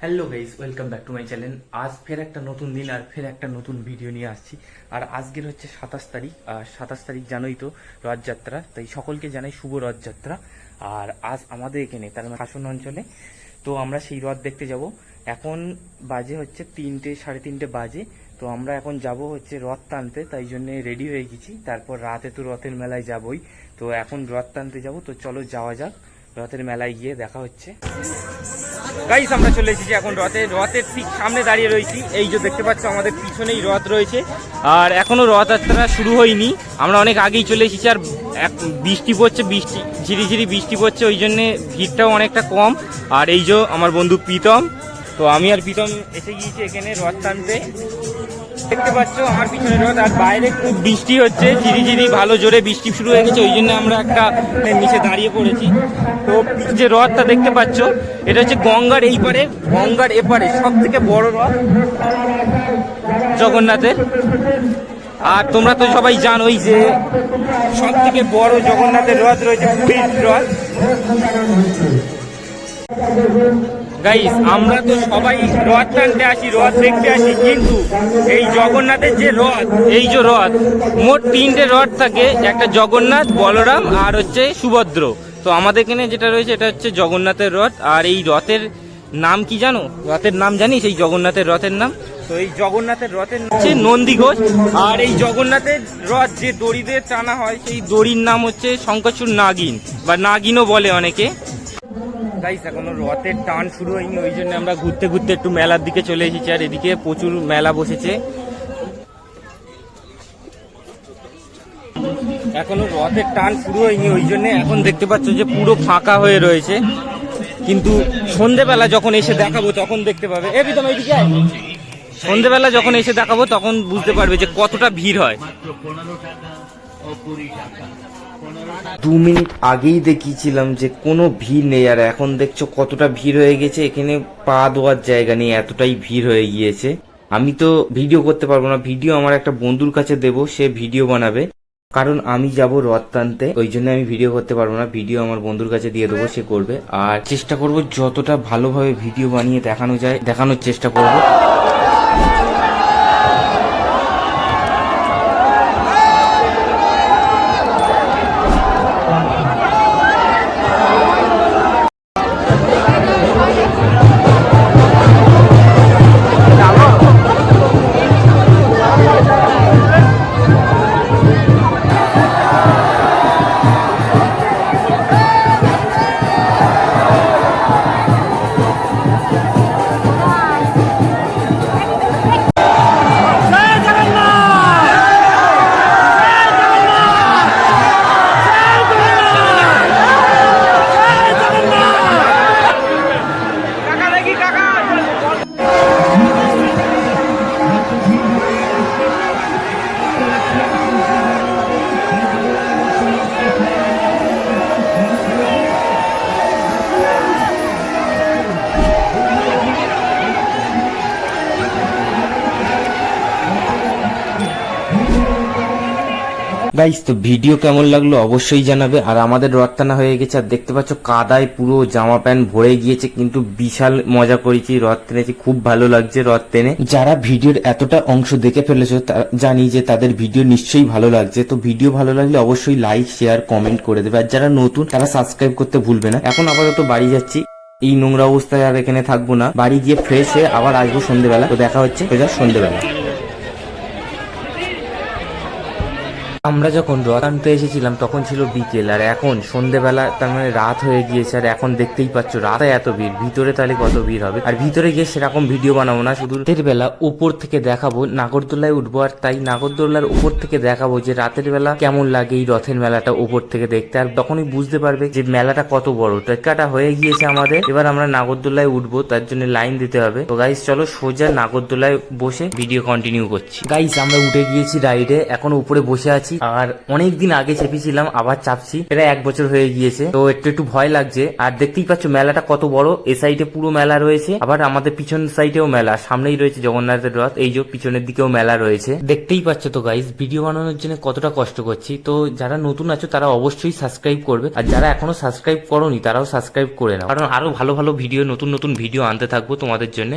Welcome back to my channel আজ ফের একটা নতুন দিন আর ফের একটা নতুন ভিডিও নিয়ে আসছি। আর আজকের হচ্ছে সাতাশ তারিখ, আর সাতাশ তারিখ জানোই তো রথযাত্রা, তাই সকলকে জানাই শুভ রথযাত্রা। আর আজ আমাদের এখানে, তার মানে শাসন অঞ্চলে, তো আমরা সেই রথ দেখতে যাব। এখন বাজে হচ্ছে তিনটে, সাড়ে তিনটে বাজে, তো আমরা এখন যাব হচ্ছে রথ টানতে, তাই জন্য রেডি হয়ে গেছি। তারপর রাতে তো রথের মেলায় যাবই, তো এখন রথ টানতে যাব, তো চলো যাওয়া যাক। রথের মেলায় গিয়ে দেখা হচ্ছে। গাইস আমরা চলে এসেছি এখন রথে। রথের ঠিক সামনে দাঁড়িয়ে রয়েছি। এই যে দেখতে পাচ্ছ, আমাদের পিছনেই রথ রয়েছে। আর এখনও রথযাত্রা শুরু হয়নি। আমরা অনেক আগেই চলে এসেছি, আর এক- বৃষ্টি পড়ছে, বৃষ্টি, ঝিরিঝিরি ঝিরি বৃষ্টি পড়ছে, ওই জন্যে ভিড়টাও অনেকটা কম। আর এই যে আমার বন্ধু প্রীতম, তো আমি আর প্রীতম এসে গিয়েছি এখানে রথ টানতে। দেখতে পাচ্ছ আমার পিছনে রথ, আর বাইরে খুব বৃষ্টি হচ্ছে, ঝিরি ঝিরি, ভালো জোরে বৃষ্টি শুরু হয়ে গেছে, ওই জন্য আমরা একটা নিচে দাঁড়িয়ে পড়েছি। তো যে রথটা দেখতে পাচ্ছ, এটা হচ্ছে গঙ্গার এই পারে, গঙ্গার এপারে সব থেকে বড় রথ, জগন্নাথের। আর তোমরা তো সবাই জানোই যে সব থেকে বড় জগন্নাথের রথ রয়েছে পুরীর রথ। গাইস আমরা তো সবাই রথ টানতে আসি, রথ দেখতে আসি, কিন্তু এই জগন্নাথের যে রথ, এই যে রথ, মোট তিনটে রথ থাকে, একটা জগন্নাথ, বলরাম আর হচ্ছে সুভদ্র। তো আমাদের এখানে যেটা রয়েছে, এটা হচ্ছে জগন্নাথের রথ, আর এই রথের নাম কি জানো? রথের নাম জানিস? এই জগন্নাথের রথের নাম? তো এই জগন্নাথের রথের নাম হচ্ছে নন্দী ঘোষ, আর এই জগন্নাথের রথ যে দড়িতে টানা হয়, সেই দড়ির নাম হচ্ছে শঙ্করচূড় নাগিন, বা নাগিনও বলে অনেকে। গাইস এখনও রথের টান শুরু হয়নি, ওই জন্য আমরা ঘুরতে ঘুরতে একটু মেলার দিকে চলে এসেছি, আর এদিকে প্রচুর মেলা বসেছে। এখনও রথের টান শুরু হয়নি, ওই জন্য এখন দেখতে পাচ্ছ যে পুরো ফাঁকা হয়ে রয়েছে। কিন্তু সন্ধেবেলা যখন এসে দেখাবো, তখন দেখতে পাবে। এ প্রীতম এইদিকে সন্ধেবেলা যখন এসে দেখাবো, তখন বুঝতে পারবে যে কতটা ভিড় হয়। দু মিনিট আগেই দেখিয়েছিলাম যে কোনো ভিড় নেই, আর এখন দেখছ কতটা ভিড় হয়ে গেছে। এখানে পা দেওয়ার জায়গা নেই, এতটাই ভিড় হয়ে গিয়েছে। আমি তো ভিডিও করতে পারব না, ভিডিও আমার একটা বন্ধুর কাছে দেব, সে ভিডিও বানাবে। কারণ আমি যাব রথ টানতে, ওই জন্য আমি ভিডিও করতে পারব না, ভিডিও আমার বন্ধুর কাছে দিয়ে দেবো, সে করবে। আর চেষ্টা করব যতটা ভালোভাবে ভিডিও বানিয়ে দেখানো যায়, দেখানোর চেষ্টা করব। গাইস তো ভিডিও কেমন লাগল অবশ্যই জানাবে। আর আমাদের রথ টানা হয়ে গেছে, আর দেখতে পাচ্ছ কাদায় পুরো জামা প্যান্ট ভরে গিয়েছে, কিন্তু বিশাল মজা করেছি রথ টেনেছি, খুব ভালো লাগছে রথ টেনে। যারা ভিডিওর এতটা অংশ দেখে ফেলেছো জানি যে তাদের ভিডিও নিশ্চয়ই ভালো লাগছে। তো ভিডিও ভালো লাগলে অবশ্যই লাইক শেয়ার কমেন্ট করে দেবে। আর যারা নতুন, তারা সাবস্ক্রাইব করতে ভুলবে না। এখন আপাতত বাড়ি যাচ্ছি। এই নোংরা অবস্থায় আর এখানে থাকব না। বাড়ি গিয়ে ফ্রেশ হয়ে আবার আসব সন্ধ্যেবেলা তো দেখা হচ্ছে সন্ধ্যেবেলা আমরা যখন রথ আনতে এসেছিলাম, তখন ছিল বিকেল, আর এখন সন্ধেবেলা, তার মানে রাত হয়ে গিয়েছে, আর এখন দেখতেই পাচ্ছ রাতে এত ভিড়। ভিতরে তাহলে কত ভিড় হবে? আর ভিতরে গিয়ে সেরকম ভিডিও বানাবো না, শুধু রাতের বেলা উপর থেকে দেখাবো, নাগরদোলায় উঠবো, আর তাই নাগরদোলার উপর থেকে দেখাবো যে রাতের বেলা কেমন লাগে এই রথের মেলাটা উপর থেকে দেখতে। আর তখনই বুঝতে পারবে যে মেলাটা কত বড়। টেক্কাটা হয়ে গিয়েছে আমাদের। এবার আমরা নাগরদোলায় উঠবো, তার জন্য লাইন দিতে হবে। তো গাইস চলো সোজা নাগরদোলায় বসে ভিডিও কন্টিনিউ করছি। গাইস আমরা উঠে গিয়েছি রাইডে এখন উপরে বসে আছি। আর অনেক দিন আগে চেপেছিলাম, আবার চাপছি। প্রায় এক বছর হয়ে গিয়েছে, তো একটু একটু ভয় লাগছে। আর দেখতেই পাচ্ছ, মেলাটা কত বড়। এ সাইডে পুরো মেলা রয়েছে, আবার আমাদের পিছন সাইডেও মেলা। সামনেই রয়েছে জগন্নাথের রথ, এই যে পিছনের দিকেও মেলা রয়েছে। দেখতেই পাচ্ছ তো গাইস ভিডিও বানানোর জন্য কতটা কষ্ট করছি। তো যারা নতুন আছো, তারা অবশ্যই সাবস্ক্রাইব করবে। আর যারা এখনও সাবস্ক্রাইব করোনি, তারাও সাবস্ক্রাইব করে নাও। কারণ আরও ভালো ভালো ভিডিও নতুন নতুন ভিডিও আনতে থাকব তোমাদের জন্য।